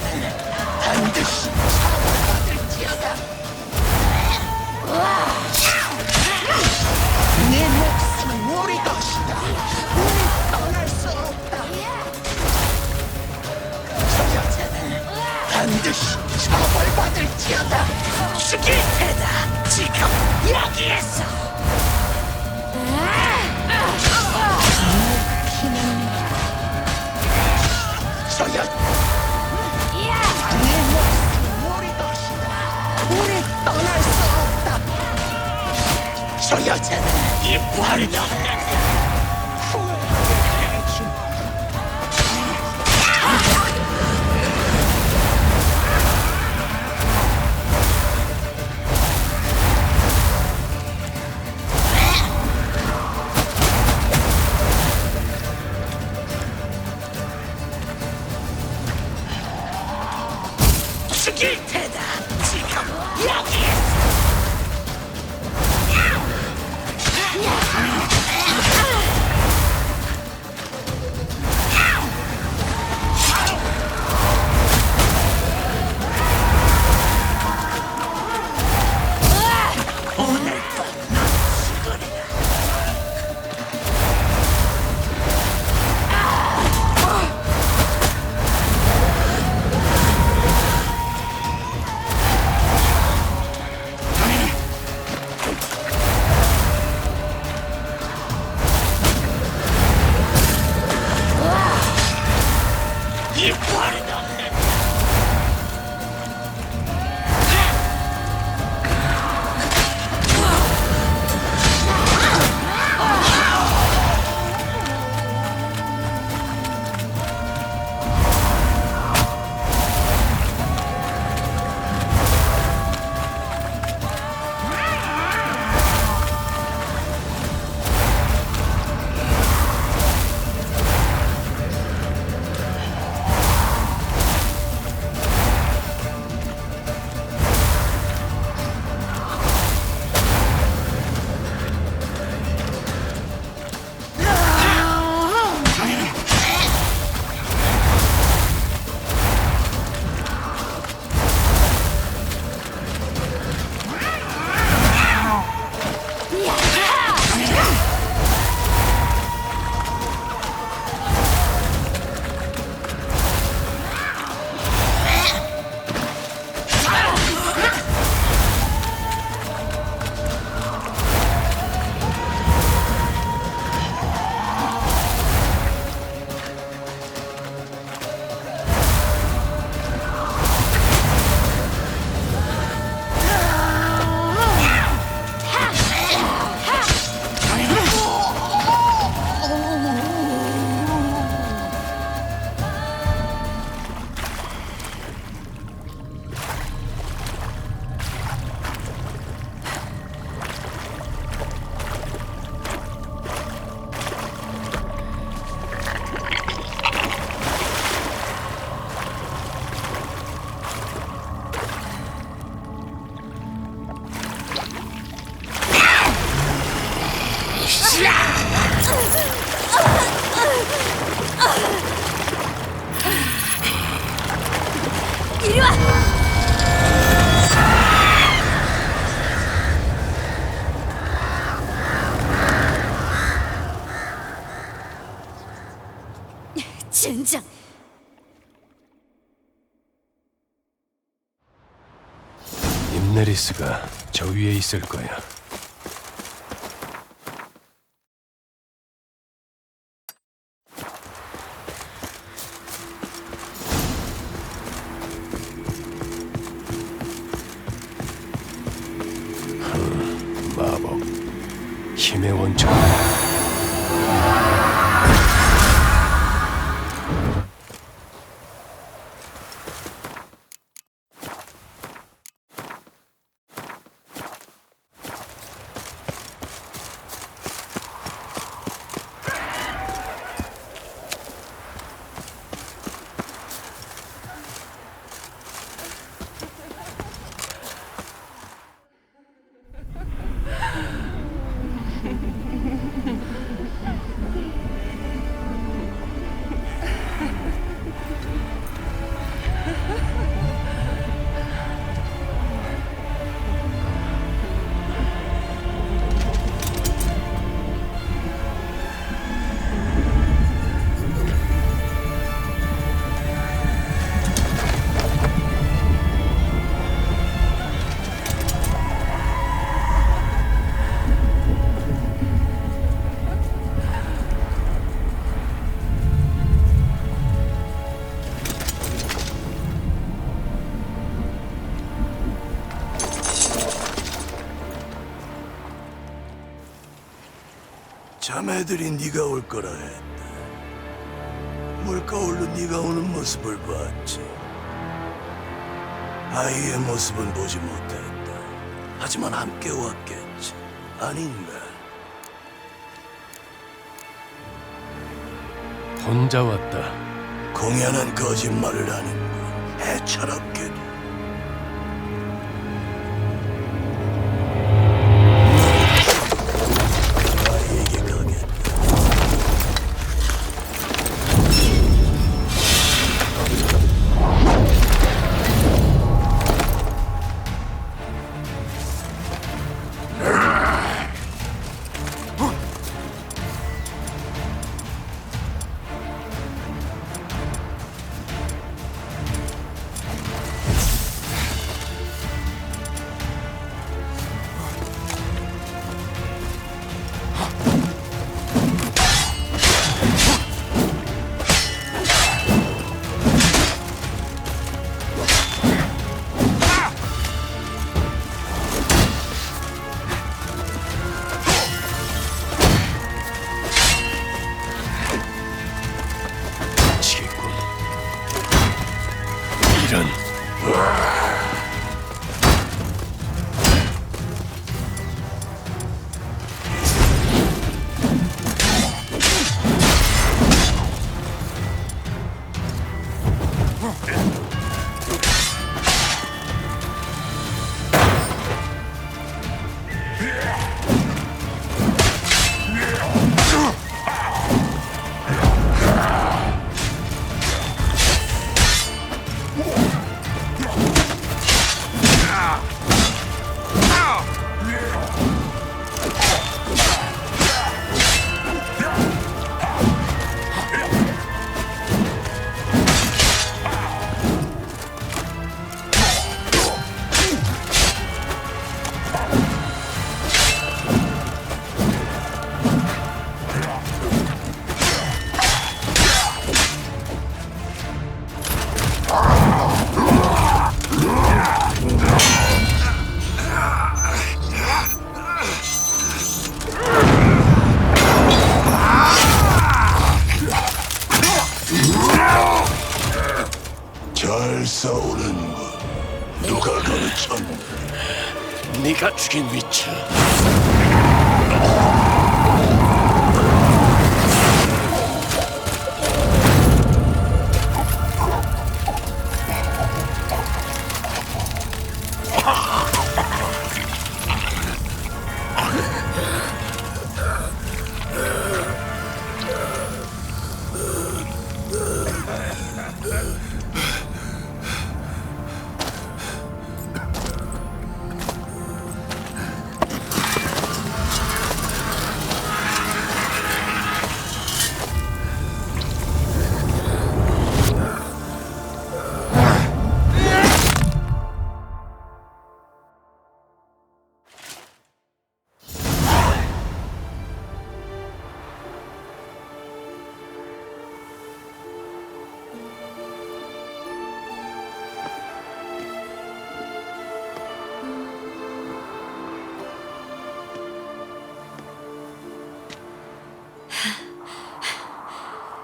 반드시 처벌받을지어다. 네 목숨은 우리 것이다. 우리 떠날 수 없다. 소여자는 반드시 처벌받을지어다. 죽일 테다. 지금 여기에서. 소여자는 이빨이 없는다. 임네리스가 저 위에 있을 거야. 흠, 마법. 힘의 원천. 자매들이 네가 올 거라 했다. 물가올로 네가 오는 모습을 봤지. 아이의 모습은 보지 못했다. 하지만 함께 왔겠지. 아닌가? 혼자 왔다. 공연한 거짓말을 하는군. 아이에게 you. 잘 싸우는군. 누가 가르쳤나? 네가 죽인 위쳐.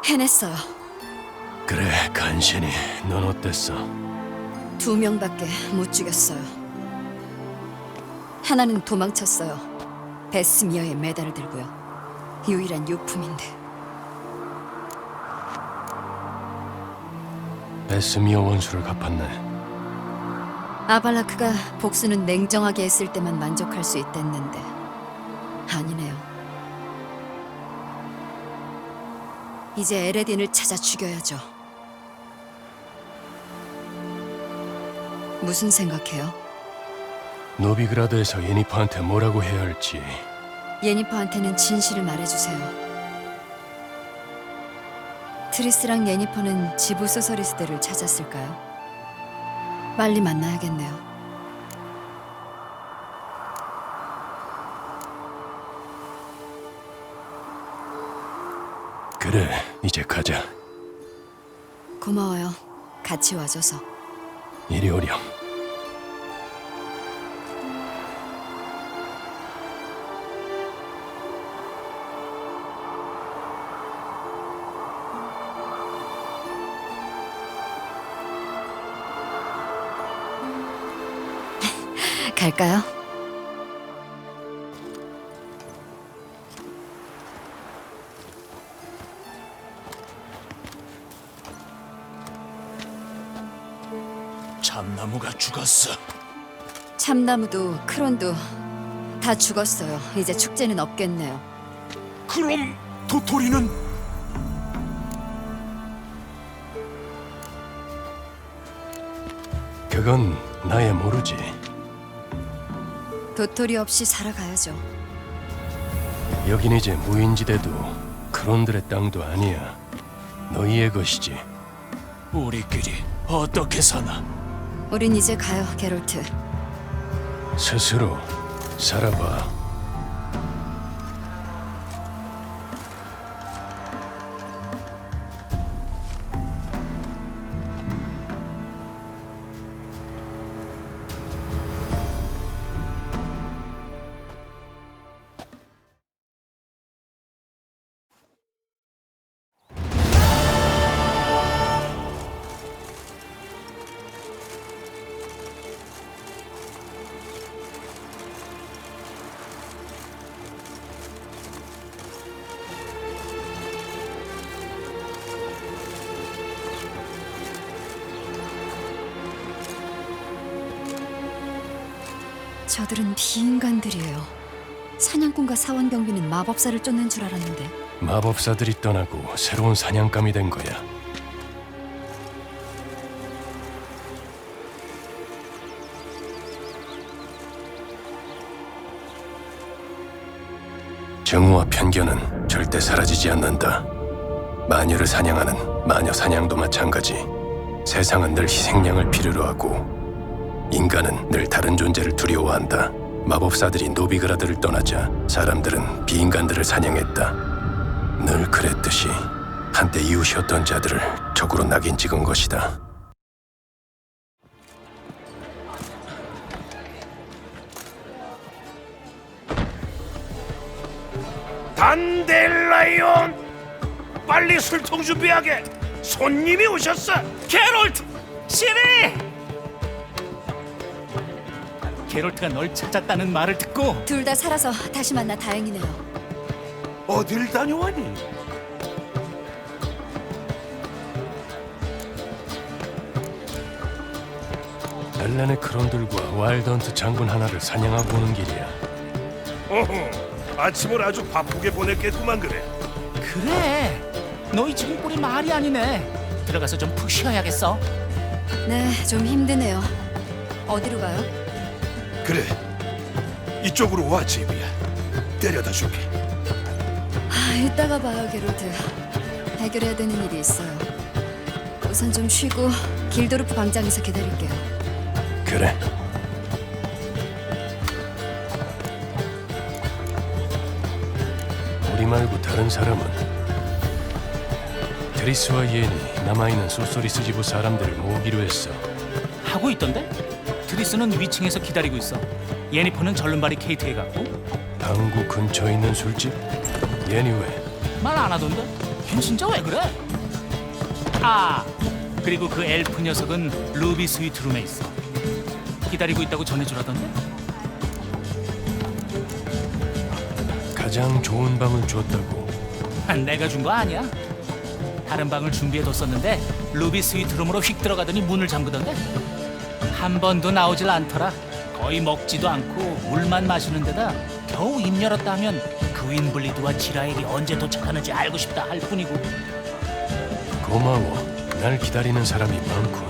해냈어요. 그래, 간신히. 넌 어땠어? 두 명밖에 못 죽였어요. 하나는 도망쳤어요. 베스미어의 메달을 들고요. 유일한 유품인데. 베스미어 원수를 갚았네. 아발라크가 복수는 냉정하게 했을 때만 만족할 수 있댔는데 이제 에레딘을 찾아 죽여야죠. 무슨 생각해요? 노비그라드에서 예니퍼한테 뭐라고 해야 할지 예니퍼한테는 진실을 말해주세요. 트리스랑 예니퍼는 지부 소서리스트를 찾았을까요? 빨리 만나야겠네요. 그래, 이제 가자. 고마워요. 같이 와줘서. 이리 오렴. 갈까요? 죽었어. 참나무도 크론도 다 죽었어요. 이제 축제는 없겠네요. 그럼 도토리는 그건 나야 모르지. 도토리 없이 살아가야죠. 여긴 이제 무인지대도 크론들의 땅도 아니야. 너희의 것이지. 우리끼리 어떻게 사나? 우린 이제 가요, 게롤트. 스스로 살아봐. 저들은 비인간들이에요. 사냥꾼과 사원 경비는 마법사를 쫓는 줄 알았는데 마법사들이 떠나고 새로운 사냥감이 된 거야. 정오와 편견은 절대 사라지지 않는다. 마녀를 사냥하는 마녀 사냥도 마찬가지. 세상은 늘 희생양을 필요로 하고 인간은 늘 다른 존재를 두려워한다. 마법사들이 노비그라드를 떠나자 사람들은 비인간들을 사냥했다. 늘 그랬듯이 한때 이웃이었던 자들을 적으로 낙인 찍은 것이다. 단델라이온 빨리 술통 준비하게 손님이 오셨어 게롤트 시리 게롤트가 널 찾았다는 말을 듣고 둘 다 살아서 다시 만나 다행이네요. 어딜 다녀왔니 엘렌의 크론들과 와일던트 장군 하나를 사냥하고 오는 길이야. 어허 아침을 아주 바쁘게 보냈겠구만 그래 그래 너희 지금 꼴이 말이 아니네 들어가서 좀 푹 쉬어야겠어 네, 좀 힘드네요. 어디로 가요? 그래 이쪽으로 와 제비야 데려다 줄게 아, 이따가 봐요, 게롤트. 해결해야 되는 일이 있어요. 우선 좀 쉬고 길도르프 광장에서 기다릴게요. 그래. 우리 말고 다른 사람은 드리스와 예니 남아있는 소소리 스 지부 사람들을 모으기로 했어. 하고 있던데 드리스는 위층에서 기다리고 있어 예니퍼는 절름 바리케이트에 갔고 항구 근처에 있는 술집? 예니 왜? 말 안 하던데 걔 진짜 왜 그래? 아 그리고 그 엘프 녀석은 루비 스위트룸에 있어. 기다리고 있다고 전해주라던데. 가장 좋은 방을 줬다고. 아, 내가 준 거 아니야. 다른 방을 준비해뒀었는데 루비 스위트룸으로 휙 들어가더니 문을 잠그던데. 한 번도 나오질 않더라. 거의 먹지도 않고 물만 마시는 데다 겨우 입 열었다 하면 그윈블리드와 지라엘이 언제 도착하는지 알고 싶다 할 뿐이고 고마워. 날 기다리는 사람이 많군.